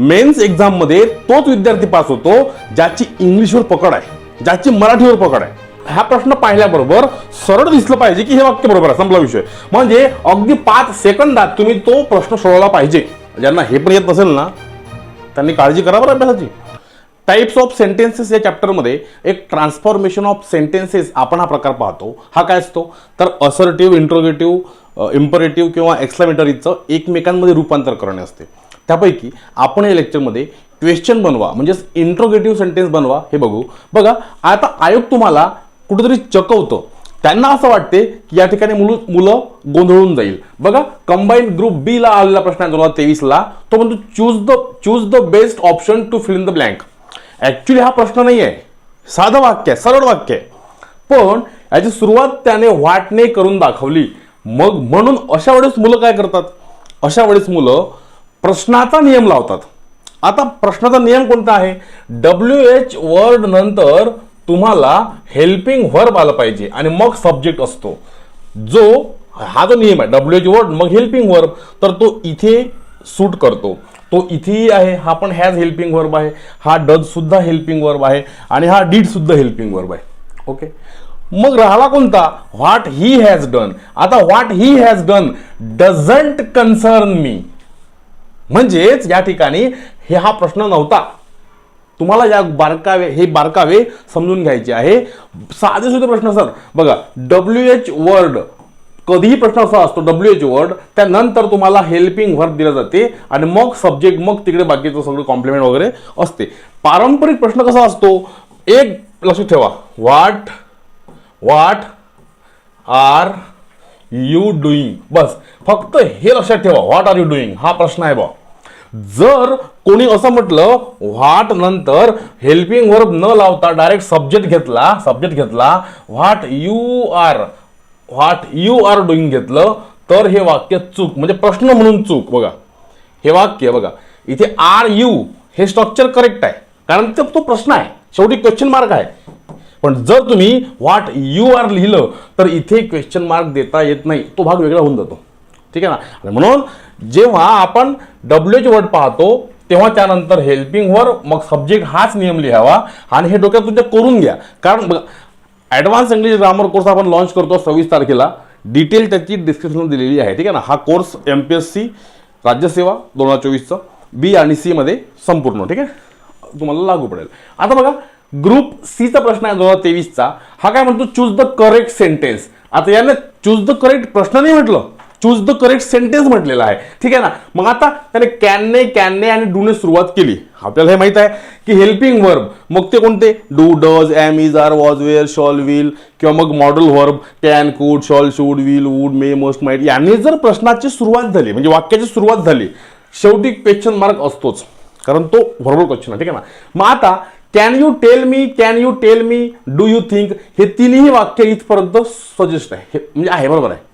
Men's एक्झाममध्ये तोच विद्यार्थी पास होतो ज्याची इंग्लिशवर पकड आहे ज्याची मराठीवर पकड आहे. हा प्रश्न पाहिल्याबरोबर सरळ दिसलं पाहिजे की हे वाक्य बरोबर आहे संपला विषय. म्हणजे अगदी पाच सेकंदात तुम्ही तो प्रश्न सोडवला पाहिजे. ज्यांना हे पण येत नसेल ना त्यांनी काळजी करा बरं अभ्यासाची. टाईप्स ऑफ सेंटेन्सेस या चॅप्टरमध्ये एक ट्रान्सफॉर्मेशन ऑफ सेंटेन्सेस आपण हा प्रकार पाहतो. हा काय असतो? तर असर्टिव्ह इंट्रोगेटिव्ह इम्परेटिव्ह किंवा एक्सप्लेमेटरीचं एकमेकांमध्ये रूपांतर करणे असते. त्यापैकी आपण या लेक्चरमध्ये क्वेश्चन बनवा म्हणजेच इंट्रोगेटिव्ह सेंटेन्स बनवा. हे बघू. बघा आता आयोग तुम्हाला कुठेतरी चकवतं. त्यांना असं वाटते की या ठिकाणी मुलं मुलं गोंधळून जाईल. बघा कंबाईन ग्रुप बी ला आलेला प्रश्न आहे दोन हजार तेवीसला तो म्हणतो choose the choose the best option to fill in the blank actually हा प्रश्न नाही आहे साधं वाक्य आहे सरळ वाक्य. आहे पण याची सुरुवात त्याने वाटणे करून दाखवली. मग म्हणून अशा वेळेस मुलं काय करतात? अशा वेळेस मुलं प्रश्नाचा नियम लावतात. आता प्रश्नाचा नियम कोणता आहे? डब्ल्यू एच वर्ड नंतर तुम्हाला हेल्पिंग व्हर्ब आलं पाहिजे आणि मग सब्जेक्ट असतो. जो हा जो नियम आहे डब्ल्यू एच वर्ड मग हेल्पिंग व्हर्ब तर तो इथे सूट करतो. तो इथेही आहे हा पण हॅज हेल्पिंग वर्ब आहे हा डज सुद्धा हेल्पिंग वर्ब आहे आणि हा डीड सुद्धा हेल्पिंग वर्ब आहे. ओके मग राहिला कोणता? व्हॉट ही हॅज डन आता what he has done doesn't concern me म्हणजेच या ठिकाणी हे हा प्रश्न नव्हता. तुम्हाला या बारकावे हे बारकावे समजून घ्यायचे आहे. साधे सुधे प्रश्न सर बघा डब्ल्यू एच वर्ड कधीही प्रश्न असा असतो डब्ल्यू एच वर्ड त्यानंतर तुम्हाला हेल्पिंग वर्ड दिलं जाते आणि मग सब्जेक्ट मग तिकडे बाकीचं सगळं कॉम्प्लिमेंट वगैरे असते. पारंपरिक प्रश्न कसा असतो? एक लक्षात ठेवा. वाट वाट आर यू डुईंग बस फक्त हे लक्षात ठेवा. व्हॉट आर यू डुईंग हा प्रश्न आहे बा जर कोणी असं म्हटलं व्हॉट नंतर हेल्पिंग वर्ब न लावता डायरेक्ट सब्जेक्ट घेतला सब्जेक्ट घेतला what you are what you are doing घेतलं तर हे वाक्य चूक म्हणजे प्रश्न म्हणून चूक बघा. हे वाक्य बघा. इथे आर यू हे स्ट्रक्चर करेक्ट आहे. कारण ते तो प्रश्न आहे. शेवटी क्वेश्चन मार्क आहे. पण जर तुम्ही व्हॉट यू आर लिहिलं तर इथे क्वेश्चन मार्क देता येत नाही. तो भाग वेगळा होऊन जातो. ठीक आहे ना? आणि म्हणून जेव्हा आपण डब्ल्यू एच वर्ड पाहतो तेव्हा त्यानंतर हेल्पिंगवर मग सब्जेक्ट हाच नियम लिहावा आणि हे डोक्यात तुमच्या करून घ्या. कारण ॲडव्हान्स इंग्लिश ग्रामर कोर्स आपण लॉन्च करतो सव्वीस तारखेला. डिटेल त्याची डिस्क्रिप्शन दिलेली आहे. ठीक आहे ना? हा course M P S C राज्यसेवा दोन हजार चोवीसचं बी आणि सीमध्ये संपूर्ण. ठीक आहे? तुम्हाला लागू पडेल. आता बघा ग्रुप सीचा प्रश्न आहे दोन हजार तेवीसचा. हा काय म्हणतो? चूज द करेक्ट सेंटेन्स आता याने चूज द करेक्ट प्रश्न नाही म्हटलं. चूज द करेक्ट सेंटेन्स म्हटलेला आहे. ठीक आहे ना? मग आता त्याने कॅनने कॅनने आणि डूने सुरुवात केली. आपल्याला हे माहीत आहे की हेल्पिंग वर्ब मग ते कोणते? Do does am is are was were shall will किंवा मग modal verb can could shall should will would may must might यांनी जर प्रश्नाची सुरुवात झाली म्हणजे वाक्याची सुरुवात झाली शेवटी क्वेश्चन मार्क असतोच. कारण तो बरोबर क्वेश्चन आहे. ठीक आहे ना? मग आता can you tell me can you tell me do you think हे तिन्ही वाक्य इथपर्यंत सजेस्ट आहे. हे म्हणजे आहे बरोबर आहे.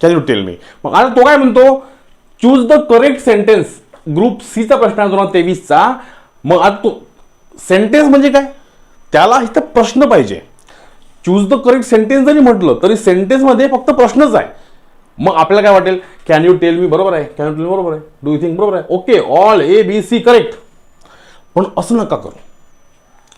कॅन यू टेल मी मग आता तो काय म्हणतो? Choose the correct sentence group सीचा प्रश्न आहे दोन हजार तेवीसचा. मग आता तो सेंटेन्स म्हणजे काय? त्याला इथं प्रश्न पाहिजे. चूज द करेक्ट सेंटेन्स जरी म्हटलं तरी सेंटेन्समध्ये फक्त प्रश्नच आहे. मग आपल्याला काय वाटेल? कॅन यू टेल मी बरोबर आहे. कॅन यू टेल मी बरोबर आहे. डू यू थिंक बरोबर आहे. Okay all A B C correct पण असं नका करू.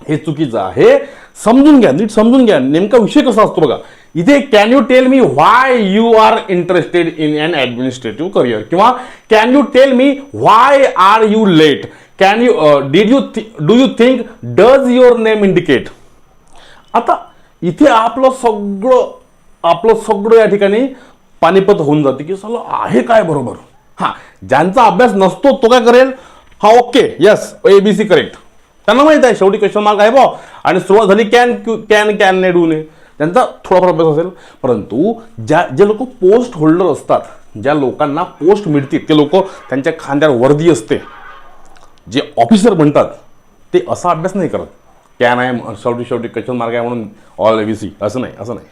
हे चुकीचं आहे. समजून घ्या नीट समजून घ्या. नेमका विषय कसा असतो बघा. इथे can you tell me why you are interested in an administrative career किंवा can you tell me why are you late can you did you do you think does your name indicate आता इथे आपलं सगळं आपलं सगळं या ठिकाणी पानिपत होऊन जाते की सगळं आहे काय बरोबर? हां ज्यांचा अभ्यास नसतो तो काय करेल? हा okay yes A B C correct त्यांना माहीत आहे शेवटी क्वेश्चन मार्क आहे बा आणि सुरुवात झाली कॅन कॅन कॅन ने डू ने त्यांचा थोडाफार अभ्यास असेल. परंतु ज्या जे लोक पोस्ट होल्डर असतात ज्या लोकांना पोस्ट मिळतील ते लोक त्यांच्या खांद्यावर वर्दी असते. जे ऑफिसर म्हणतात ते असा अभ्यास नाही करत. कॅन आहे शेवटी शेवटी क्वेश्चन मार्क आहे म्हणून? ऑल बी सी असं नाही असं नाही.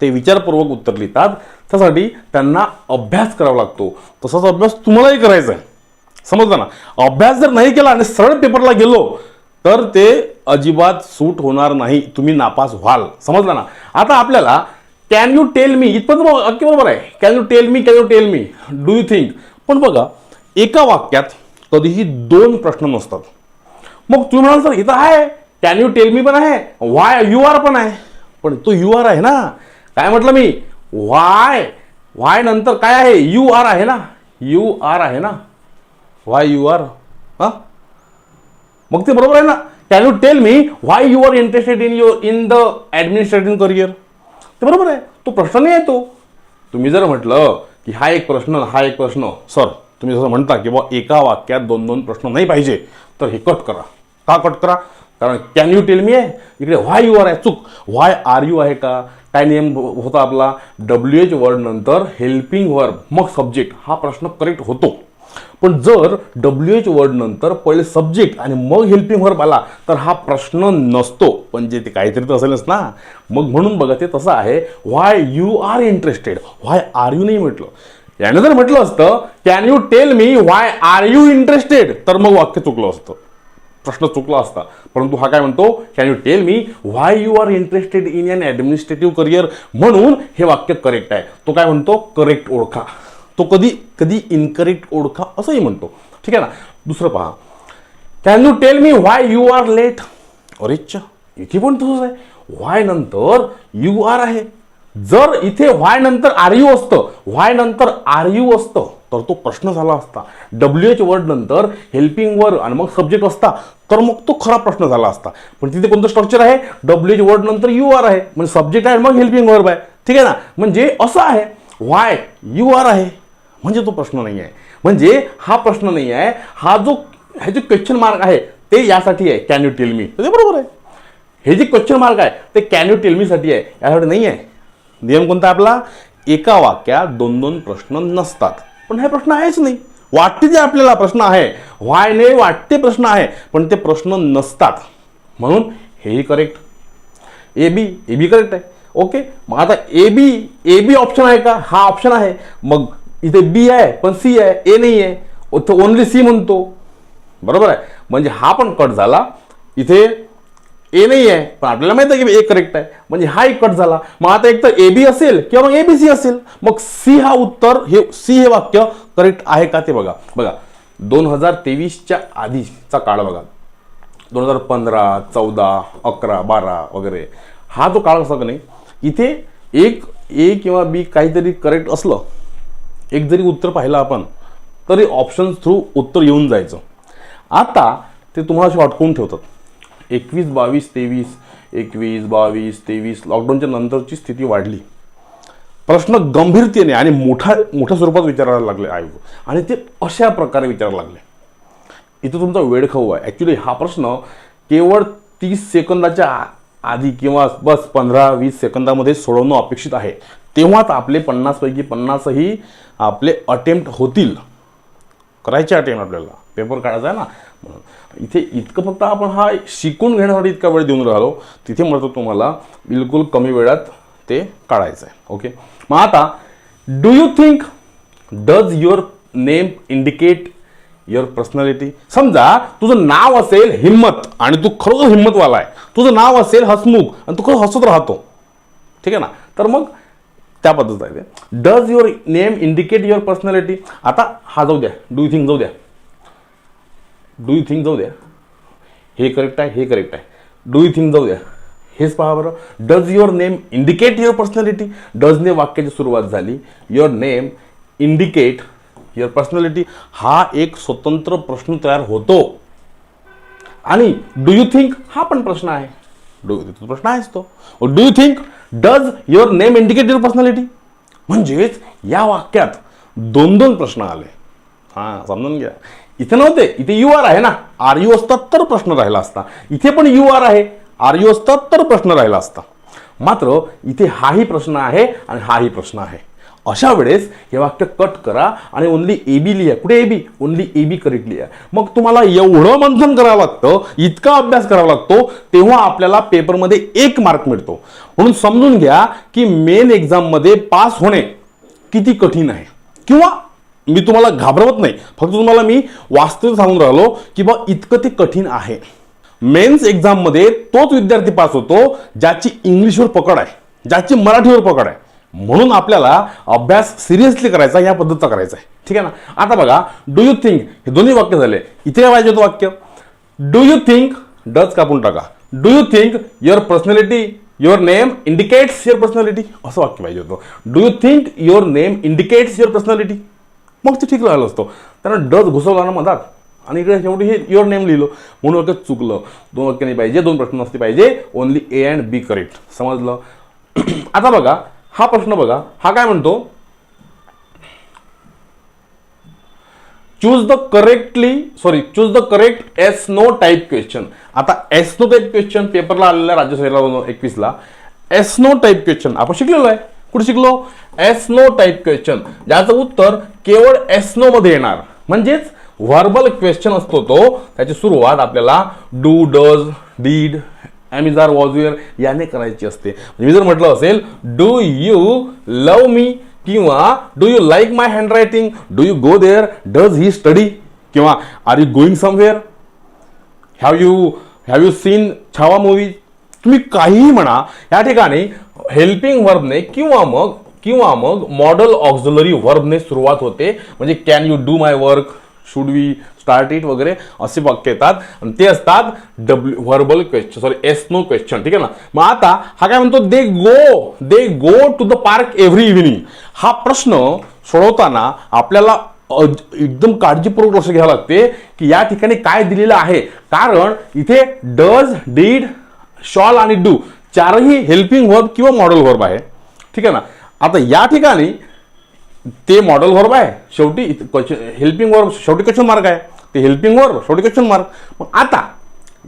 ते विचारपूर्वक उत्तर लिहितात. त्यासाठी त्यांना अभ्यास करावा लागतो. तसाच अभ्यास तुम्हालाही करायचा आहे. समजलं ना? अभ्यास जर नाही केला आणि सरळ पेपरला गेलो तर ते अजिबात सूट होणार नाही. तुम्ही नापास व्हाल. समजलं ना? आता आपल्याला कॅन यू टेल मी इथपर्यंत अगदी बरोबर आहे. Can you tell me can you tell me do you think पण बघा एका वाक्यात कधीही दोन प्रश्न नसतात. मग तुम्ही म्हणाल सर इथं आहे. कॅन यू टेल मी पण आहे? वाय यू आर पण आहे? पण तो यू आर आहे ना? काय म्हटलं मी? वाय वाय नंतर काय आहे? यू आर आहे ना? यू आर आहे ना? वाय यू आर हां? मग ते बरोबर आहे ना? Can you tell me why you are interested in your in the administrative career ते बरोबर आहे. तो प्रश्न नाही आहे तो. तुम्ही जर म्हटलं की हा एक प्रश्न हा एक प्रश्न सर तुम्ही जसं म्हणता की बुवा एका वाक्यात दोन दोन प्रश्न नाही पाहिजे तर हे कट करा. का कट करा? कारण कॅन यू टेल मी आहे इकडे व्हाय यू आर आहे चूक. व्हाय आर यू आहे का? काय नियम हो, होता आपला? डब्ल्यू एच वर्ड नंतर हेल्पिंग वर्ब मग सब्जेक्ट हा प्रश्न करेक्ट होतो. पण जर डब्ल्यू एच वर्ड नंतर पहिले सब्जेक्ट आणि मग हेल्पिंग वर्ब आला तर हा प्रश्न नसतो. पण जे ते काहीतरी तर असेलच ना. मग म्हणून बघा ते तसं आहे. Why you are interested why are you नाही म्हटलं. यानं जर म्हटलं असतं can you tell me why are you interested तर मग वाक्य चुकलं असतं. प्रश्न चुकला असता. परंतु हा काय म्हणतो? Can you tell me why you are interested in an administrative career म्हणून हे वाक्य करेक्ट आहे. तो काय म्हणतो? करेक्ट ओळखा. तो कधी कधी इनकरेक्ट ओळखा असंही म्हणतो. ठीक आहे ना? दुसरं पहा. Can you tell me why you are late अरेच्छा इथे पण तसंच आहे. व्हाय नंतर यू आर आहे. जर इथे व्हाय नंतर आर यू असतं व्हाय नंतर आर यू असतं तर तो प्रश्न झाला असता. डब्ल्यू एच वर्ड नंतर हेल्पिंग वर्ड आणि मग सब्जेक्ट असता तर मग तो खरा प्रश्न झाला असता. पण तिथे कोणतं स्ट्रक्चर आहे? डब्ल्यू एच वर्ड नंतर यू आर आहे. म्हणजे सब्जेक्ट आहे मग हेल्पिंग वर्ब आहे. ठीक आहे ना? म्हणजे असं आहे. व्हाय यू आर आहे. म्हणजे तो प्रश्न नाही आहे म्हणजे हा प्रश्न नाही आहे हा जो हे जे क्वेश्चन मार्क आहे ते यासाठी आहे कॅन यू टेल मी ते बरोबर आहे. हे जे क्वेश्चन मार्क आहे ते कॅन यू टेल मीसाठी आहे. यासाठी नाही आहे नियम कोणता आपला? एका वाक्यात दोन दोन प्रश्न नसतात. पण हे प्रश्न आहेच नाही. वाटते जे आपल्याला प्रश्न आहे. व्हाय नाही वाटते प्रश्न आहे. पण ते प्रश्न नसतात. म्हणून हेही correct A B A B correct आहे. ओके? मग आता ए बी ए बी ऑप्शन आहे का? हा ऑप्शन आहे. मग इथे बी आहे पण सी आहे ए नाही आहे. इथं ओनली सी म्हणतो. बरोबर आहे? म्हणजे हा पण कट झाला. इथे ए नाही आहे. पण आपल्याला माहिती आहे की ए करेक्ट आहे. म्हणजे हा एक कट झाला. मग आता एक तर ए बी असेल किंवा मग ए बी सी असेल. मग सी हा उत्तर हे सी हे वाक्य करेक्ट आहे का ते बघा. बघा दोन हजार तेवीसच्या आधीचा काळ बघा. दोन हजार पंधरा चौदा अकरा बारा वगैरे. हा जो काळ असा का नाही इथे एक ए किंवा बी काहीतरी करेक्ट असलं एक जरी उत्तर पाहिलं आपण तरी ऑप्शन थ्रू उत्तर येऊन जायचं. आता ते तुम्हाला असे अटकवून ठेवतात. एकवीस बावीस तेवीस एकवीस बावीस तेवीस लॉकडाऊनच्या नंतरची स्थिती वाढली. प्रश्न गंभीरतेने आणि मोठ्या मोठ्या स्वरूपात विचारायला लागले आयोग आणि ते अशा प्रकारे विचारायला लागले. इथं तुमचा वेळ खाऊ आहे. ॲक्च्युली हा प्रश्न केवळ तीस सेकंदाच्या आधी किंवा बस पंधरा वीस सेकंदामध्ये सोडवणं अपेक्षित आहे. तेव्हाच आपले पन्नासपैकी पन्नासही आपले अटेम्प्ट होतील. करायचे अटेम्प्ट आपल्याला. पेपर काढायचा आहे ना. म्हणून. इथे इतकं फक्त आपण हा शिकून घेण्यासाठी इतका वेळ देऊन राहिलो तिथे म्हणतो तुम्हाला बिलकुल कमी वेळात ते काढायचं आहे ओके मग आता do you think does your name indicate your personality समजा तुझं नाव असेल हिम्मत आणि तू खरोखर हिम्मतवाला आहे. तुझं नाव असेल हसमुख आणि तू खरं हसत राहतो. ठीक आहे ना? तर मग त्या पद्धत आहे ते. Does your name indicate your personality आता हा जाऊ द्या. डू यू थिंक जाऊ द्या. डू यू थिंक जाऊ द्या. हे करेक्ट आहे हे करेक्ट आहे. डू यू थिंक जाऊ द्या. हेच पहा बरं. Does your name indicate your personality डजने वाक्याची सुरुवात झाली. Your name indicate your personality हा एक स्वतंत्र प्रश्न तयार होतो. आणि डू यू थिंक हा पण प्रश्न आहे. डू थिंक प्रश्न आहेच तो. Do you think does your name indicate your personality म्हणजेच या वाक्यात दोन दोन प्रश्न आले. हां समजून घ्या. इथे नव्हते इथे यू आर आहे ना. आर यू असतात तर प्रश्न राहिला असता. इथे पण यू आर आहे. आर यू असतात तर प्रश्न राहिला असता. मात्र इथे हाही प्रश्न आहे आणि हाही प्रश्न आहे. अशा वेळेस हे वाक्य कट करा आणि ओनली ए बी लिहा. कुठे A B only A B correct लिहा. मग तुम्हाला एवढं मंथन करावं लागतं इतका अभ्यास करावा लागतो तेव्हा आपल्याला पेपरमध्ये एक मार्क मिळतो. म्हणून समजून घ्या की मेन एक्झाममध्ये पास होणे किती कठीण आहे. किंवा मी तुम्हाला घाबरवत नाही फक्त तुम्हाला मी वास्तव सांगून राहिलो की बा इतकं ते कठीण आहे. मेन्स एक्झाममध्ये तोच विद्यार्थी पास होतो ज्याची इंग्लिशवर पकड आहे ज्याची मराठीवर पकड आहे. म्हणून आपल्याला अभ्यास सिरियसली करायचा या पद्धतीचा करायचा आहे. ठीक आहे ना? आता बघा डू यू थिंक हे दोन्ही वाक्य झाले. इथे काय पाहिजे होतं वाक्य. डू यू थिंक डच कापून टाका. Do you think your personality your name indicates your personality असं वाक्य पाहिजे होतं. Do you think your name indicates your personality मग ते ठीक राहिलं असतं. त्यानं डच घुसवला ना मधात आणि इकडे शेवटी हे युअर नेम लिहिलं. म्हणून वाक्य चुकलं. दोन वाक्य नाही पाहिजे दोन प्रश्न नसते पाहिजे. Only A and B correct समजलं? आता बघा हा प्रश्न बघा. हा काय म्हणतो? Choose the correctly sorry choose the correct yes no type question आता एस नो टाईप क्वेश्चन पेपरला आलेला राज्यसभेला एकवीसला. एस नो टाईप क्वेश्चन आपण शिकलेलो आहे. कुठे शिकलो? एस नो टाईप क्वेश्चन ज्याचं उत्तर केवळ एस नो मध्ये येणार. म्हणजेच व्हर्बल क्वेश्चन असतो तो. त्याची सुरुवात आपल्याला do does did am is are was were याने करायची असते. म्हणजे मी जर म्हटलं असेल डू यू लव मी किंवा do you like my handwriting do you go there does he study किंवा are you going somewhere have you have you seen Chhaava movie तुम्ही काहीही म्हणा या ठिकाणी हेल्पिंग वर्बने किंवा मग किंवा मग मॉडल ऑक्झलरी वर्बने सुरुवात होते. म्हणजे can you do my work should we start it वगैरे असे वाक्य येतात. आणि ते असतात W verbal question sorry yes no question ठीक आहे ना? मग आता हा काय म्हणतो? They go they go to the park every evening हा प्रश्न सोडवताना आपल्याला एकदम काळजीपूर्वक लक्ष घ्यावं लागते की या ठिकाणी काय दिलेलं आहे. कारण इथे डज डीड शॉल आणि डू चारही हेल्पिंग वर्ब किंवा मॉडेल वर्ब आहे. ठीक आहे ना? आता या ठिकाणी ते मॉडल वर्ब आहे. शेवटी हेल्पिंग वर्ब शेवटी क्वेश्चन मार्क आहे. ते हेल्पिंग वर्ब शेवटी क्वेश्चन मार्क मग आता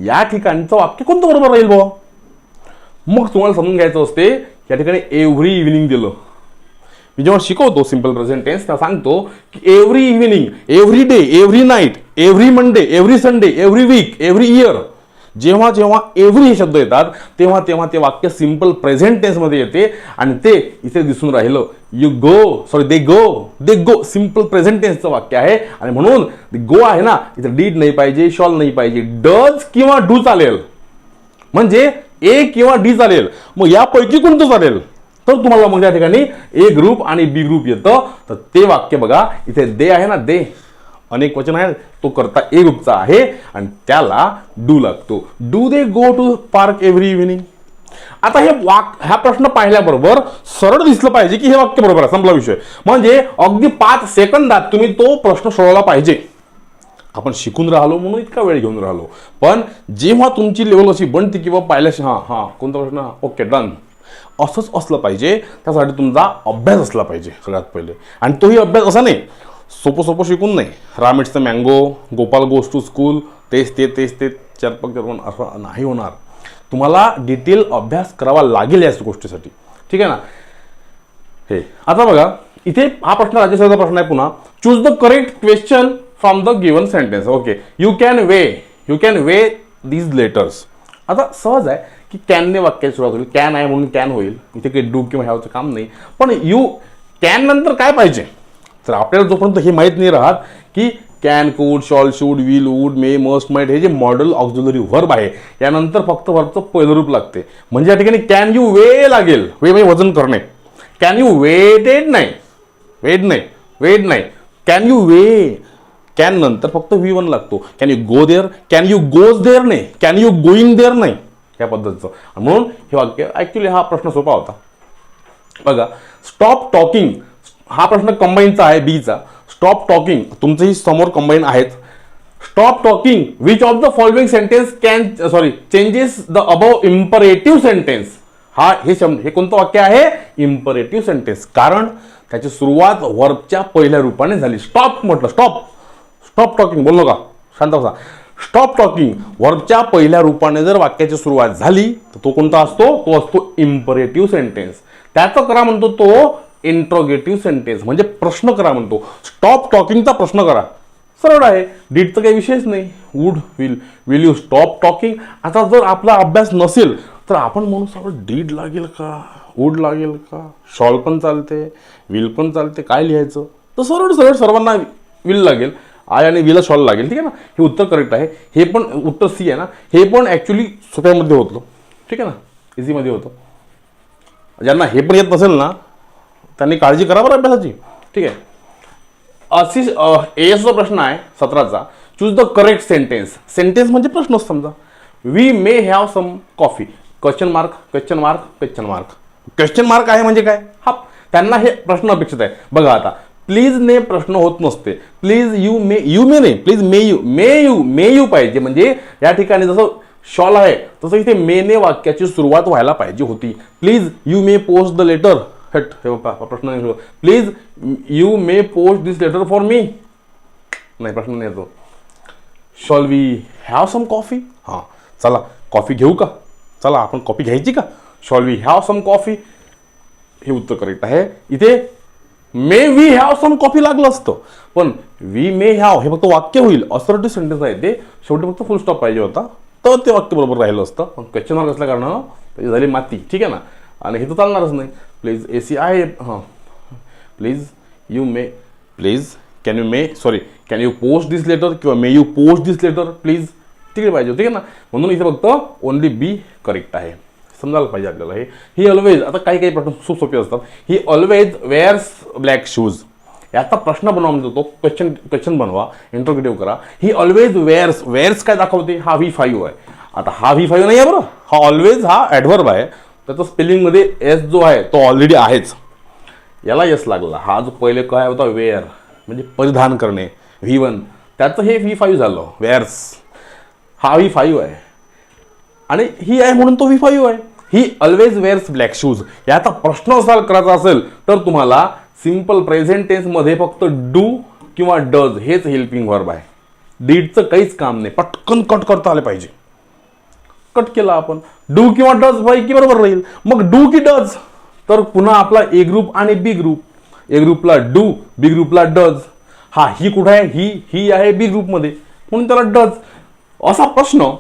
या ठिकाणचं वाक्य कोणतं बरोबर राहील बुवा मग तुम्हाला समजून घ्यायचं असते या ठिकाणी एव्हरी इव्हिनिंग दिलं. मी जेव्हा शिकवतो सिंपल प्रेझेंट टेन्स तेव्हा सांगतो की every evening every day every night every Monday every Sunday every week every year जेव्हा जेव्हा एव्हरी हे शब्द येतात तेव्हा तेव्हा ते वाक्य सिंपल प्रेझेंट टेन्समध्ये येते आणि ते इथे दिसून राहिलं. You go sorry they go they go simple present टेन्सचं वाक्य आहे. आणि म्हणून गो आहे ना इथे डीड नाही पाहिजे शॉल नाही पाहिजे डज किंवा डू चालेल. म्हणजे ए किंवा डी चालेल. मग यापैकी कोणतं चालेल? तर तुम्हाला मग या ठिकाणी ए ग्रुप आणि बी ग्रुप येतं. तर ते वाक्य बघा इथे दे आहे ना दे अनेक वचन आहे तो करता ए आहे आणि त्याला डू लागतो. Do they go to park every evening आता हे वाक हा प्रश्न पाहिल्याबरोबर सरळ दिसलं पाहिजे की हे वाक्य बरोबर आहे. संपला विषय. म्हणजे अगदी पाच सेकंदात तुम्ही तो प्रश्न सोडवला पाहिजे. आपण शिकून राहिलो म्हणून इतका वेळ घेऊन राहिलो. पण जेव्हा तुमची लेवल अशी बनते किंवा पाहिल्याशी हां हां कोणता प्रश्न? ओके डन असंच असलं पाहिजे. त्यासाठी तुमचा अभ्यास असला पाहिजे सगळ्यात पहिले. आणि तोही अभ्यास असा नाही. सोपं सोपं शिकून नाही. रामिट्सचं मँगो गोपाल गोस टू स्कूल तेच ते तेच ते चरपक चरपण असं नाही होणार. तुम्हाला डिटेल अभ्यास करावा लागेल याच गोष्टीसाठी. ठीक आहे ना? हे आता बघा इथे हा प्रश्न राज्यसभेचा प्रश्न आहे पुन्हा. Choose the correct question from the given sentence okay you can weigh you can weigh these letters आता सहज आहे की कॅनने वाक्याची सुरुवात होईल. कॅन आहे म्हणून कॅन होईल. इथे काही डू किंवा ह्याचं काम नाही. पण यू कॅन नंतर काय पाहिजे? तर आपल्याला जोपर्यंत हे माहीत नाही राहत की can could shall should will would may must might हे जे मॉडल ऑक्झिलरी व्हर्ब आहे यानंतर फक्त व्हर्बचं पहिलं रूप लागते. म्हणजे या ठिकाणी कॅन यू वे लागेल? वे म्हणजे वजन करणे. कॅन यू वेटेड नाही? वेट नाही. वेट नाही. कॅन यू वे कॅन नंतर फक्त व्ही वन लागतो. Can you go there can you goes there नाही. कॅन यू गोईंग देअर नाही. या पद्धतीचं. म्हणून हे वाक्य ॲक्च्युली हा प्रश्न सोपा होता. बघा स्टॉप टॉकिंग हा प्रश्न कंबाईनचा आहे बीचा स्टॉप टॉकिंग तुमचंही समोर कंबाईन आहेत. Stop talking which of the following sentence can sorry changes the above imperative sentence हा हे शब्द हे कोणतं वाक्य आहे? इम्परेटिव्ह सेंटेन्स कारण त्याची सुरुवात वर्बच्या पहिल्या रूपाने झाली. स्टॉप म्हटलं. स्टॉप स्टॉप टॉकिंग बोललो का शांत बसा. स्टॉप टॉकिंग वर्बच्या पहिल्या रूपाने जर वाक्याची सुरुवात झाली तर तो कोणता असतो? तो असतो इम्परेटिव्ह सेंटेन्स त्याचं करा म्हणतो तो इंट्रोगेटिव्ह सेंटेन्स म्हणजे प्रश्न करा म्हणतो. स्टॉप टॉकिंगचा प्रश्न करा. सरळ आहे. डीडचा काही विषयच नाही. Would will will you stop talking आता जर आपला अभ्यास नसेल तर आपण म्हणू सरळ डीड लागेल का? वूड लागेल का? शॉल पण चालते. विल पण चालते. काय लिहायचं? तर सरळ सरळ सर्वांना विल लागेल. आय आणि विला शॉल लागेल. ठीक आहे ना? हे उत्तर करेक्ट आहे. हे पण उत्तर सी आहे ना? हे पण ॲक्च्युली सोप्यामध्ये होतं. ठीक आहे ना? इझीमध्ये होतं. ज्यांना हे पण येत नसेल ना त्यांनी काळजी करा बरं अभ्यासाची. ठीक आहे. अशी एसचा प्रश्न आहे सतराचा choose the correct sentence sentence म्हणजे प्रश्नच समजा. We may have some coffee question mark question mark question mark question mark आहे म्हणजे काय? हा त्यांना हे प्रश्न अपेक्षित आहे. बघा आता. प्लीज ने प्रश्न होत नसते. Please you may you may ने please may you may you may you पाहिजे. म्हणजे या ठिकाणी जसं शॉल आहे तसं इथे मेने वाक्याची सुरुवात व्हायला पाहिजे होती. Please you may post the letter हट हे बघा, प्रश्न नाही please you may post this letter for me नाही प्रश्न नाही येतो. Shall we have some coffee हां चला कॉफी घेऊ का? चला आपण कॉफी घ्यायची का? Shall we have some coffee हे उत्तर करेक्ट आहे. इथे may we have some coffee लागलं असतं. पण वी मे हॅव हे फक्त वाक्य होईल. असर्टिव्ह सेंटेन्स आहे ते. शेवटी फक्त फुल स्टॉप पाहिजे होता. तर ते वाक्य बरोबर राहिलं असतं. पण क्वेश्चन मार्क असल्या कारणानं त्याची झाली माती. ठीक आहे ना? आणि हे तर चालणारच नाही. प्लीज ए सी आहे हां please you may please can you may sorry can you post this letter किंवा may you post this letter please तिकडे पाहिजे ठीक आहे ना? म्हणून इथे फक्त ओनली बी करेक्ट आहे. समजायला पाहिजे आपल्याला हे. ही ऑलवेज आता काही काही प्रश्न खूप सोपे असतात. He always wears black shoes याचा प्रश्न बनवा म्हणजे तो क्वेश्चन क्वेश्चन बनवा इंटरव्हेटिव्ह करा. ही ऑलवेज वेअर्स वेअर्स काय दाखवते? हा व्ही फाईव्ह आहे. आता हा व्ही फाईव्ह नाही आहे बरं. हा ऑलवेज हा ॲडव्हर्ब आहे. त्याचं स्पेलिंगमध्ये एस जो आहे तो ऑलरेडी आहेच. याला यस लागला. हा जो पहिले काय होता वेअर म्हणजे परिधान करणे व्ही वन त्याचं हे व्ही फाईव्ह झालं वेअर्स हा व्ही फाईव्ह आहे. आणि ही आहे म्हणून तो व्ही फाईव्ह आहे. He always wears black shoes याचा प्रश्न सॉल्व करायचा असेल तर तुम्हाला सिंपल प्रेझेंट टेन्समध्ये फक्त डू किंवा डज हेच हेल्पिंग वर्ब आहे. डीडचं काहीच काम नाही. पटकन कट करता आलं पाहिजे. कट केला आपण. डू किंवा डज पैकी बरोबर राहील. मग डू की डज? तर पुन्हा आपला ए ग्रुप आणि बी ग्रुप. ए ग्रुपला डू बी ग्रुपला डज. हा ही कुठं आहे? ही ही आहे बी ग्रुपमध्ये. म्हणून त्याला डज. असा प्रश्न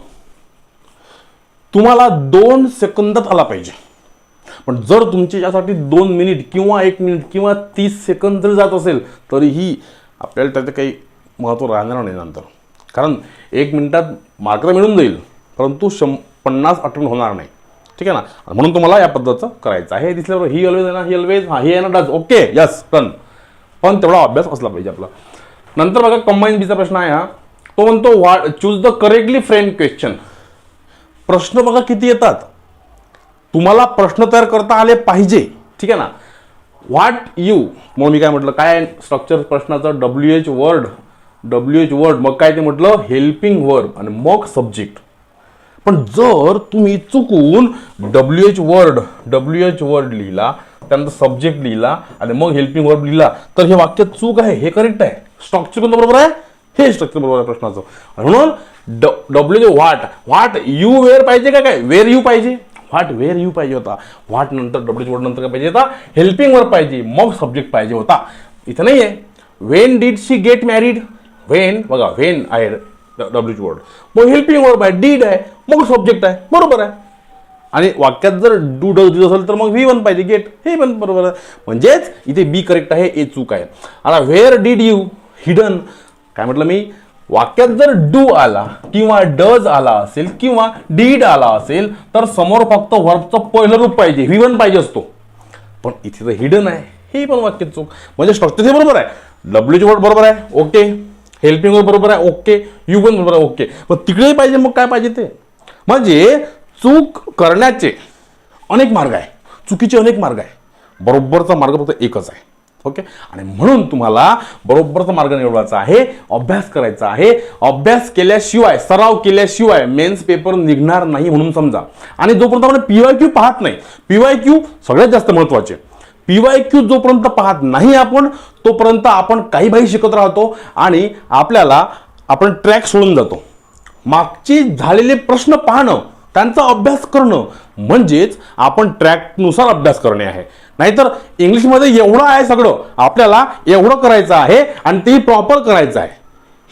तुम्हाला दोन सेकंदात आला पाहिजे. पण जर तुमची यासाठी दोन मिनिट किंवा एक मिनिट किंवा तीस सेकंद जर जात असेल तरीही आपल्याला त्याचं काही महत्त्व राहणार नाही नंतर. कारण एक मिनिटात मार्क मिळून जाईल. परंतु शं पन्नास अटेम्प्ट होणार नाही. ठीक आहे ना? म्हणून तुम्हाला या पद्धतीचं करायचं आहे. हे दिसल्यावर ही ऑलवेज आहे ना? ही ऑलवेज हा ही आहे ना? डज ओके यस डन पण तेवढा अभ्यास असला पाहिजे आपला. नंतर बघा कंबाईन बीचा प्रश्न आहे हा. तो म्हणतो वा choose the correctly frame question प्रश्न बघा किती येतात? तुम्हाला प्रश्न तयार करता आले पाहिजे. ठीक आहे ना? व्हॉट यू मग मी काय म्हटलं काय स्ट्रक्चर प्रश्नाचं W H word W H word मग काय ते म्हटलं? हेल्पिंग वर्ड आणि मग सब्जेक्ट पण जर तुम्ही चुकून W H word W H word लिहिला त्यानंतर सब्जेक्ट लिहिला आणि मग हेल्पिंग वर्ड लिहिला तर हे वाक्य चूक आहे हे करेक्ट आहे. स्ट्रक्चर कोणतं बरोबर आहे? हे स्ट्रक्चर बरोबर आहे प्रश्नाचं. म्हणून W what what you were पाहिजे का काय? वेअर यू पाहिजे? व्हाट वेअर यू पाहिजे होता. व्हाट नंतर डब्ल्यू वर्ड नंतर काय पाहिजे होता? हेल्पिंग वर्ड पाहिजे. मग सब्जेक्ट पाहिजे होता. इथं नाही आहे when did she get married when बघा वेन आहे डब्ल्यूच वर्ड मग हेल्पिंग वर्ब आहे डीड आहे मग सब्जेक्ट आहे बरोबर आहे. आणि वाक्यात जर डू डज डीज असेल तर मग व्ही वन पाहिजे गेट हे पण बरोबर आहे. म्हणजेच इथे बी करेक्ट आहे ए चूक आहे. आता व्हेअर डीड यू हिडन काय म्हटलं मी? वाक्यात जर डू आला किंवा डज आला असेल किंवा डीड आला असेल तर समोर फक्त वर्बचं पहिलं रूप पाहिजे व्ही वन पाहिजे असतो. पण इथे तर हिडन आहे हे पण वाक्य चूक. म्हणजे स्ट्रक्चर हे बरोबर आहे. डब्ल्यूचे वर्ड बरोबर आहे ओके हेल्पिंग बरोबर आहे ओके यू पण बरोबर आहे ओके मग तिकडेही पाहिजे मग काय पाहिजे ते? म्हणजे चूक करण्याचे अनेक मार्ग आहे. चुकीचे अनेक मार्ग आहे. बरोबरचा मार्ग फक्त एकच आहे. ओके आणि म्हणून तुम्हाला बरोबरचा मार्ग निवडायचा आहे अभ्यास करायचा आहे. अभ्यास केल्याशिवाय सराव केल्याशिवाय मेन्स पेपर निघणार नाही म्हणून समजा. आणि जोपर्यंत आपण पीवाय क्यू पाहत नाही पीवाय क्यू सगळ्यात जास्त महत्त्वाचे. पीवाय क्यू जोपर्यंत पाहत नाही आपण तोपर्यंत आपण काही भाई शिकत राहतो आणि आपल्याला आपण ट्रॅक सोडून जातो. मागची झालेले प्रश्न पाहणं त्यांचा अभ्यास करणं म्हणजेच आपण ट्रॅकनुसार अभ्यास करणे आहे. नाहीतर इंग्लिशमध्ये एवढं आहे सगळं आपल्याला एवढं करायचं आहे आणि तेही प्रॉपर करायचं आहे.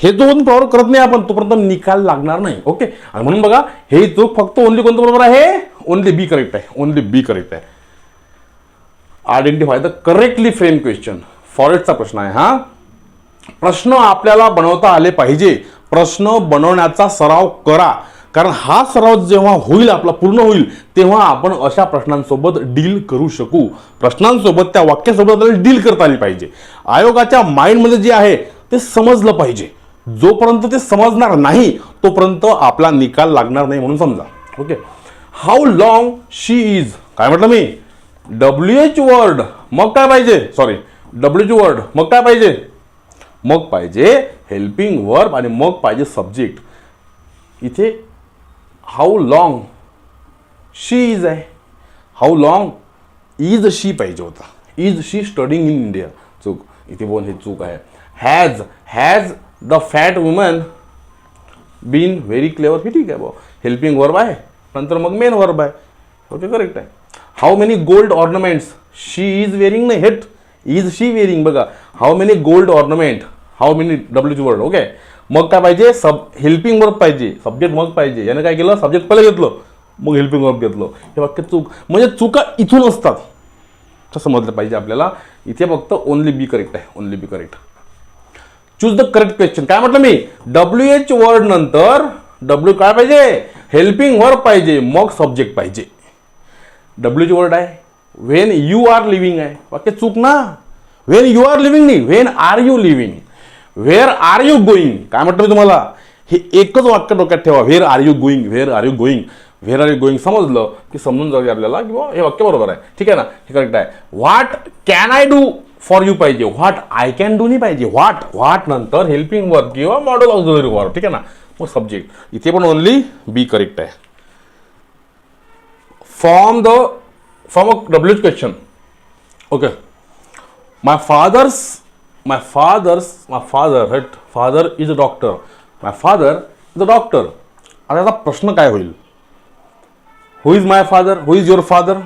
हे दोन प्रॉपर करत नाही आपण तोपर्यंत निकाल लागणार नाही ओके? आणि म्हणून बघा हे चूक फक्त ओनली कोणतं बरोबर आहे? ओनली बी करेक्ट आहे ओनली बी करेक्ट आहे. Identify the correctly frame question फॉरेस्टचा प्रश्न आहे हा. प्रश्न आपल्याला बनवता आले पाहिजे. प्रश्न बनवण्याचा सराव करा. कारण हा सराव जेव्हा होईल आपला पूर्ण होईल तेव्हा आपण अशा प्रश्नांसोबत डील करू शकू. प्रश्नांसोबत त्या वाक्यासोबत आपल्याला डील करता आली पाहिजे. आयोगाच्या माइंडमध्ये जे आहे ते समजलं पाहिजे. जोपर्यंत ते समजणार नाही तोपर्यंत आपला निकाल लागणार नाही म्हणून समजा. Okay how long she is काय म्हटलं मी? डब्ल्यू एच वर्ड मग काय पाहिजे? सॉरी डब्ल्यू एच वर्ड मग काय पाहिजे? मग पाहिजे हेल्पिंग वर्ब आणि मग पाहिजे सब्जेक्ट इथे हाऊ लॉंग शी इज आहे. हाऊ लॉंग इज शी पाहिजे होता? Is she studying in India चूक. इथे बोल हे चूक आहे. Has has the fat woman been very clever हे ठीक आहे भाऊ हेल्पिंग वर्ब आहे. नंतर मग मेन वर्ब आहे. ओके करेक्ट आहे. How many gold ornaments she is wearing नाही हेट इज शी वेअरिंग बघा. How many gold ornament how many डब्ल्यूच word okay मग काय पाहिजे? सब हेल्पिंग वर्ब पाहिजे. सब्जेक्ट मग पाहिजे. यानं काय केलं? सब्जेक्ट पहिले घेतलं. मग हेल्पिंग वर्ब घेतलं. हे वाक्य चूक म्हणजे चुका इथून असतात. असं समजलं पाहिजे आपल्याला. इथे फक्त ओनली बी करेक्ट आहे. Only B correct choose the correct question काय म्हटलं मी? डब्ल्यू एच वर्ड नंतर डब्ल्यू काय पाहिजे? हेल्पिंग वर्ब पाहिजे. मग सब्जेक्ट पाहिजे. डब्ल्यूची वर्ड आहे. व्हेन यू आर लिव्हिंग आहे. वाक्य चूक ना? व्हेन यू आर लिव्हिंग नाही. When are you living where are you going काय म्हटलं मी तुम्हाला? हे एकच वाक्य डोक्यात ठेवा. Where are you going where are you going where are you going समजलं की समजून जाऊ आपल्याला की हे वाक्य बरोबर आहे. ठीक आहे ना? हे करेक्ट आहे. What can I do for you पाहिजे? व्हॉट आय कॅन डू नाही पाहिजे. व्हॉट व्हॉट नंतर हेल्पिंग वर्क किंवा मॉडल ऑक्झिलरी वर्क ठीक आहे ना? मग सब्जेक्ट इथे पण ओनली बी करेक्ट आहे. From the from a WH question. Okay. My father's my father's my father right? Father is a doctor. My father is a doctor. आता याचा प्रश्न काय होईल? Who is my father who is your father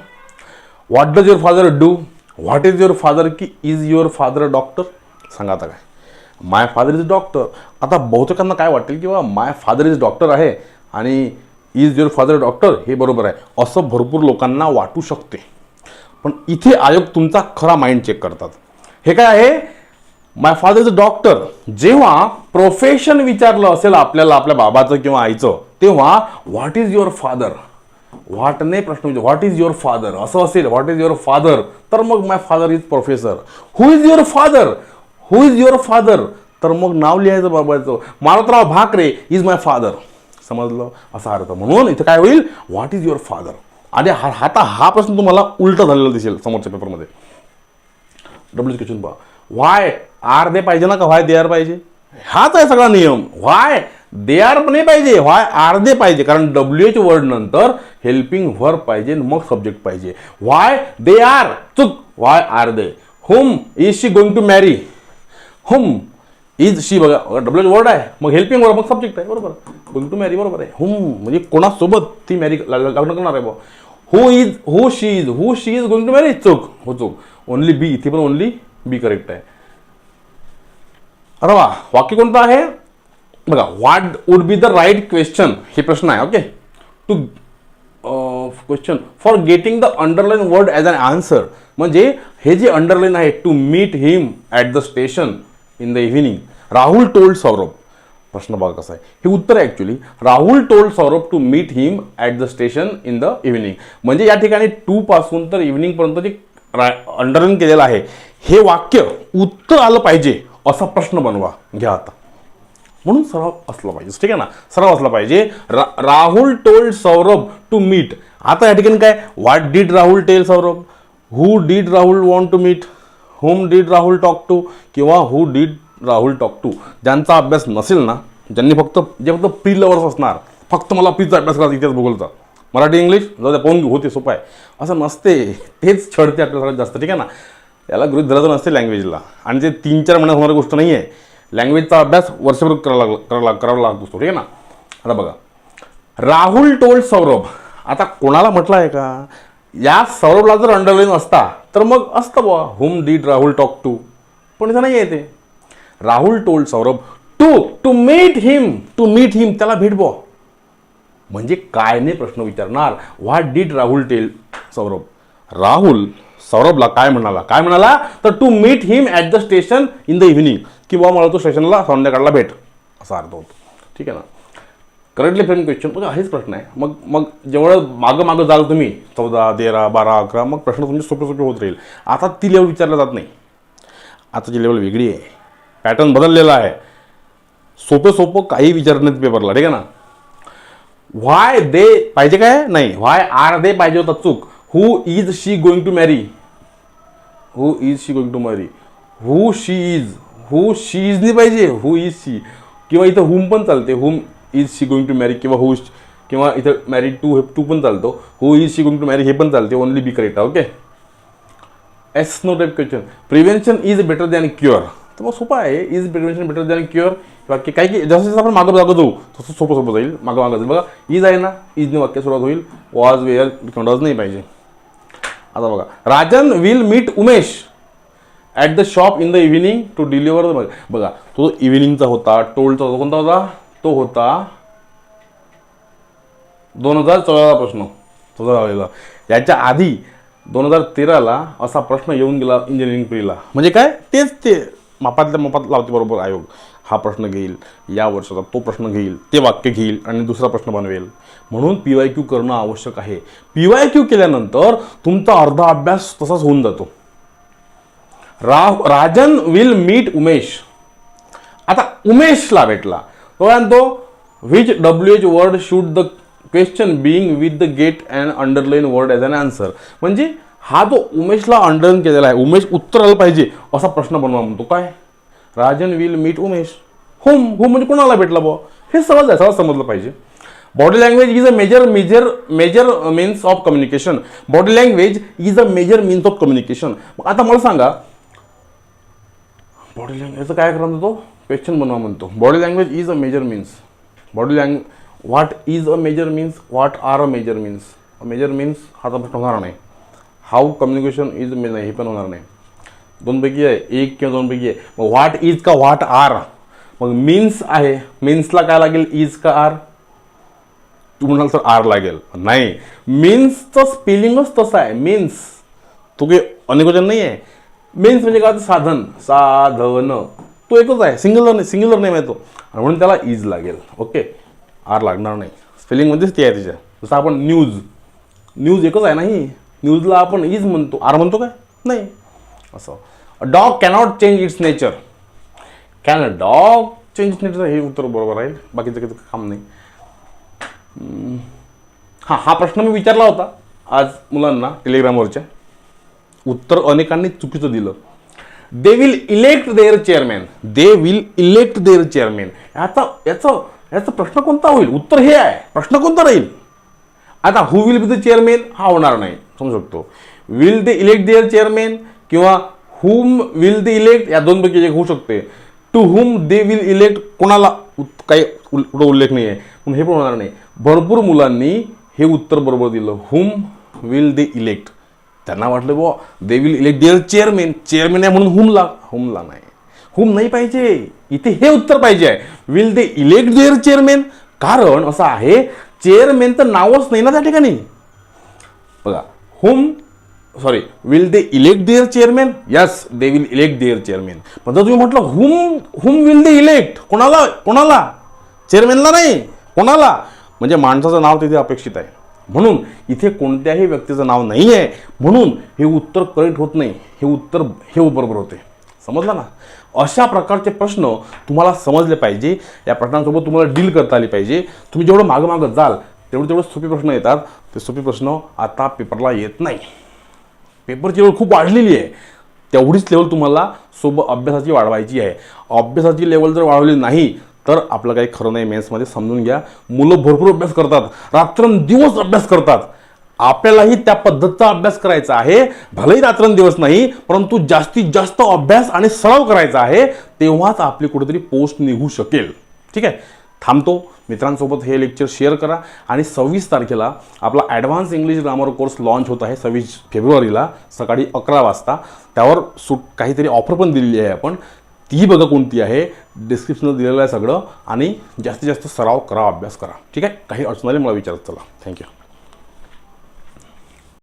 what does your father do what is your father की is your father a doctor सांगा आता काय. माय father is doctor आता बहुतेकांना काय वाटेल किंवा माय फादर इज डॉक्टर आहे. आणि इज युअर फादर डॉक्टर हे बरोबर आहे. असं भरपूर लोकांना वाटू शकते. पण इथे आयोग तुमचा खरा माइंड चेक करतात. हे काय आहे? माय फादर इज डॉक्टर जेव्हा प्रोफेशन विचारलं असेल आपल्याला आपल्या बाबाचं किंवा आईचं तेव्हा व्हॉट इज युअर फादर व्हॉटने प्रश्न विचार व्हॉट इज युअर फादर असं असेल व्हॉट इज युअर फादर तर मग my father is professor who is your father who is your father तर मग नाव लिहायचं बाबाचं. Marutrao Bhakare is my father समजलं? असा अर्थ. म्हणून इथं काय होईल? व्हॉट इज युअर फादर आणि हा आता हा प्रश्न तुम्हाला उलटा झालेला दिसेल समोरच्या पेपरमध्ये. डब्ल्यू क्वेश्चन पहा. व्हाय आर दे पाहिजे ना का? व्हाय दे आर पाहिजे? हाच आहे सगळा नियम. व्हाय दे आर नाही पाहिजे? व्हाय आर दे पाहिजे? कारण डब्ल्यू एच वर्ड नंतर हेल्पिंग व्हर पाहिजे मग सब्जेक्ट पाहिजे. व्हाय दे आर चुक. Why are they whom is she going to marry whom is she बघा डब्ल्यू वर्ड आहे. मग हेल्पिंग वर्ड मग सब्जेक्ट आहे. बरोबर. गोइंग टू मॅरी बरोबर आहे. हुम म्हणजे कोणासोबत ती मॅरी लग्न करणार आहे बा who is who she is who she is going to marry चोक हो चोक. ओनली बी इथे पण ओनली बी करेक्ट आहे. अरे वा वाक्य कोणतं आहे? बघा what would be the right question हे प्रश्न आहे okay to question for getting the underline word as an answer म्हणजे हे जे अंडरलाईन आहे to meet him at the station in the evening Rahul told Saurabh. प्रश्न बघा कसा आहे. हे उत्तर आहे actually Rahul told Saurabh to meet him at the station in the evening म्हणजे या ठिकाणी टू पासून तर इव्हिनिंगपर्यंत जे अंडरलाईन केलेलं आहे हे वाक्य उत्तर आलं पाहिजे असा प्रश्न बनवा. घ्या आता. म्हणून सराव असला पाहिजे. ठीक आहे ना? सराव असला पाहिजे. रा Rahul told Saurabh to meet आता या ठिकाणी काय? What did Rahul tell Saurabh? Who did Rahul want to meet whom did Rahul talk to किंवा who did Rahul talk to. ज्यांचा अभ्यास नसेल ना ज्यांनी फक्त जे फक्त प्री लवर्स असणार फक्त मला प्रीचा अभ्यास करायचा इतिहास भूगोलचा मराठी इंग्लिश जाऊ द्या पाहून होते सोपं आहे. असं नसते तेच छडते आपल्या सगळ्यात जास्त ठीक आहे ना? याला गृहित धरायचं नसते लँग्वेजला आणि ते तीन चार महिन्यात होणारी गोष्ट नाही आहे लँग्वेजचा अभ्यास वर्षभर करावा लाग करावा लाग करावा लागत असतो ठीक आहे ना? आता बघा. राहुल टोल्ड सौरभ. आता कोणाला म्हटलं आहे का? या सौरभला जर अंडरलाईन असता तर मग असतं बुवा whom did Rahul talk to पण इथं नाही आहे ते. Rahul told Saurabh to to meet him to meet him त्याला भेट बुवा. म्हणजे काय नाही प्रश्न विचारणार? What did Rahul tell Saurabh? Rahul सौरभला काय म्हणाला? काय म्हणाला? तर to meet him at the station in the evening की मला तो स्टेशनला संध्याकाळला भेट. असा अर्थ होतो. ठीक आहे ना? करंटली फ्रेम क्वेश्चन म्हणजे हेच प्रश्न आहे. मग मग जेवढं मागं मागं जाल तुम्ही चौदा तेरा बारा अकरा मग प्रश्न तुमचे सोपे सोपे होत राहील. आता ती लेवल विचारला जात नाही. आताची लेवल वेगळी आहे. पॅटर्न बदललेला आहे. सोपं सोपं काही विचारण्यात पेपरला ठीक आहे ना? व्हाय दे पाहिजे काय? नाही. व्हाय आर दे पाहिजे होता चूक? Who is she going to marry who is she going to marry who she is who she is नाही पाहिजे? हु इज शी किंवा इथं हुम पण चालते. Whom is she going to marry किंवा हु किंवा इथं मॅरी टू हे टू पण चालतो. Who is she going to marry हे पण चालते. Only be correct okay yes no type question prevention is better than cure तर मग सोपं आहे is prevention better than cure वाक्य काही की जसं जसं आपण मागं मागं जाऊ तसं सोपं सोपं जाईल मागं मागं जाईल बघा इज आहे ना इजने वाक्य सुरुवात होईल वॉज वेअर डज नाही पाहिजे आता बघा Rajan will meet Umesh at the shop in the evening to deliver the बघा तो इव्हिनिंगचा होता टोलचा होता कोणता होता तो होता दोन हजार चौदाचा प्रश्न चौदा लावलेला याच्या आधी दोन हजार तेराला असा प्रश्न येऊन गेला इंजिनिअरिंग प्रीला म्हणजे काय तेच ते मापातल्या मापात लावते बरोबर आयोग. हा प्रश्न घेईल या वर्षाचा तो प्रश्न घेईल ते वाक्य घेईल आणि दुसरा प्रश्न बनवेल. म्हणून पी वाय क्यू करणं आवश्यक आहे. पी वाय क्यू केल्यानंतर तुमचा अर्धा अभ्यास तसाच होऊन जातो. राव राजन विल मीट उमेश. आता उमेशला भेटला. तो म्हणतो which W H word should the question being with the get and underline word as an answer म्हणजे हा जो उमेशला अंडरन केलेला आहे उमेश उत्तर आलं पाहिजे असा प्रश्न बनवा म्हणतो. काय? Rajan will meet Umesh. Whom whom म्हणजे कोणाला भेटला बुवा? हे सहज आहे सहज समजलं पाहिजे. Body language is a major major major means of communication body language is a major means of communication आता मला सांगा बॉडी लँग्वेज काय करा तो? क्वेश्चन बनवा म्हणतो. Body language is a major means body language what is a major means what are a major means major means हा तर प्रश्न होणार नाही. हाऊ कम्युनिकेशन इज मेन हे पण होणार नाही। दोनपैकी आहे एक किंवा दोनपैकी आहे मग व्हॉट इज का व्हॉट आर मग मीन्स आहे मीन्सला काय लागेल? इज का आर तू म्हणाल तर आर लागेल. नाही. मीन्सचं स्पेलिंगच तसं आहे. मीन्स तो काही अनेकवचन नाही आहे मीन्स म्हणजे काय? तर साधन. साधन. तो एकच आहे. सिंगलर नाही. सिंगलर नेम आहे तो. आणि म्हणून त्याला इज लागेल. ओके आर लागणार नाही. स्पेलिंगमध्येच ते आहे त्याच्या जसं आपण न्यूज न्यूज एकच आहे नाही न्यूजला आपण ईज म्हणतो. आर म्हणतो काय? नाही. असं. Dog cannot change its nature can dog change its nature हे उत्तर बरोबर राहील बाकीचं काही काम नाही. हां हा प्रश्न मी विचारला होता आज मुलांना टेलिग्रामवरच्या. उत्तर अनेकांनी चुकीचं दिलं. They will elect their chairman they will elect their chairman याचा याचं याचा प्रश्न कोणता होईल? उत्तर हे आहे. प्रश्न कोणता राहील? आता who will be the chairman हा होणार नाही. समजू शकतो. Will they elect their chairman किंवा हुम विल दे इलेक्ट या दोनपैकी एक होऊ शकते. To whom they will elect कोणाला काही उल- कुठं उल्लेख नाही आहे पण हे पण होणार नाही. भरपूर मुलांनी हे उत्तर बरोबर दिलं. हुम विल दे इलेक्ट त्यांना वाटलं बुवा they will elect their chairman chairman आहे म्हणून हुमला हुमला नाही. हुम नाही पाहिजे. इथे हे उत्तर पाहिजे आहे. Will they elect their chairman कारण असं आहे चेअरमॅन तर नावच नाही ना त्या ठिकाणी. बघा whom sorry will they elect their chairman yes they will elect their chairman पण जर तुम्ही म्हटलं हुम हुम विल दे इलेक्ट कोणाला कोणाला? चेअरमॅनला नाही कोणाला? म्हणजे माणसाचं नाव तिथे अपेक्षित आहे. म्हणून इथे कोणत्याही व्यक्तीचं नाव नाही आहे म्हणून हे उत्तर करेक्ट होत नाही. हे उत्तर हे बरोबर होते. समजला ना? अशा प्रकारचे प्रश्न तुम्हाला समजले पाहिजे. या प्रश्नांसोबत तुम्हाला डील करता आली पाहिजे. तुम्ही जेवढं मागं मागं जाल तेवढे तेवढे सोपे प्रश्न येतात. ते सोपे प्रश्न आता पेपरला येत नाही. पेपरची लेवल खूप वाढलेली आहे. तेवढीच लेवल तुम्हाला सोबत अभ्यासाची वाढवायची आहे. अभ्यासाची लेवल जर वाढवली नाही तर आपलं काही खरं नाही मेन्समध्ये समजून घ्या. मुलं भरपूर अभ्यास करतात. रात्रंदिवस अभ्यास करतात. आपल्यालाही त्या पद्धतीचा अभ्यास करायचा आहे. भलेही रात्रंदिवस नाही परंतु जास्तीत जास्त अभ्यास आणि सराव करायचा आहे तेव्हाच आपली कुठेतरी पोस्ट निघू शकेल. ठीक आहे? थांबतो. मित्रांसोबत हे लेक्चर शेअर करा. आणि सव्वीस तारखेला आपला advance English grammar course launch होत आहे सव्वीस फेब्रुवारीला सकाळी अकरा वाजता. त्यावर सूट काहीतरी ऑफर पण दिलेली आहे आपण. ती बघा कोणती आहे. डिस्क्रिप्शनला दिलेलं आहे सगळं. आणि जास्तीत जास्त सराव करा अभ्यास करा. ठीक आहे? काही अडचण आली मला विचारत चला. थँक्यू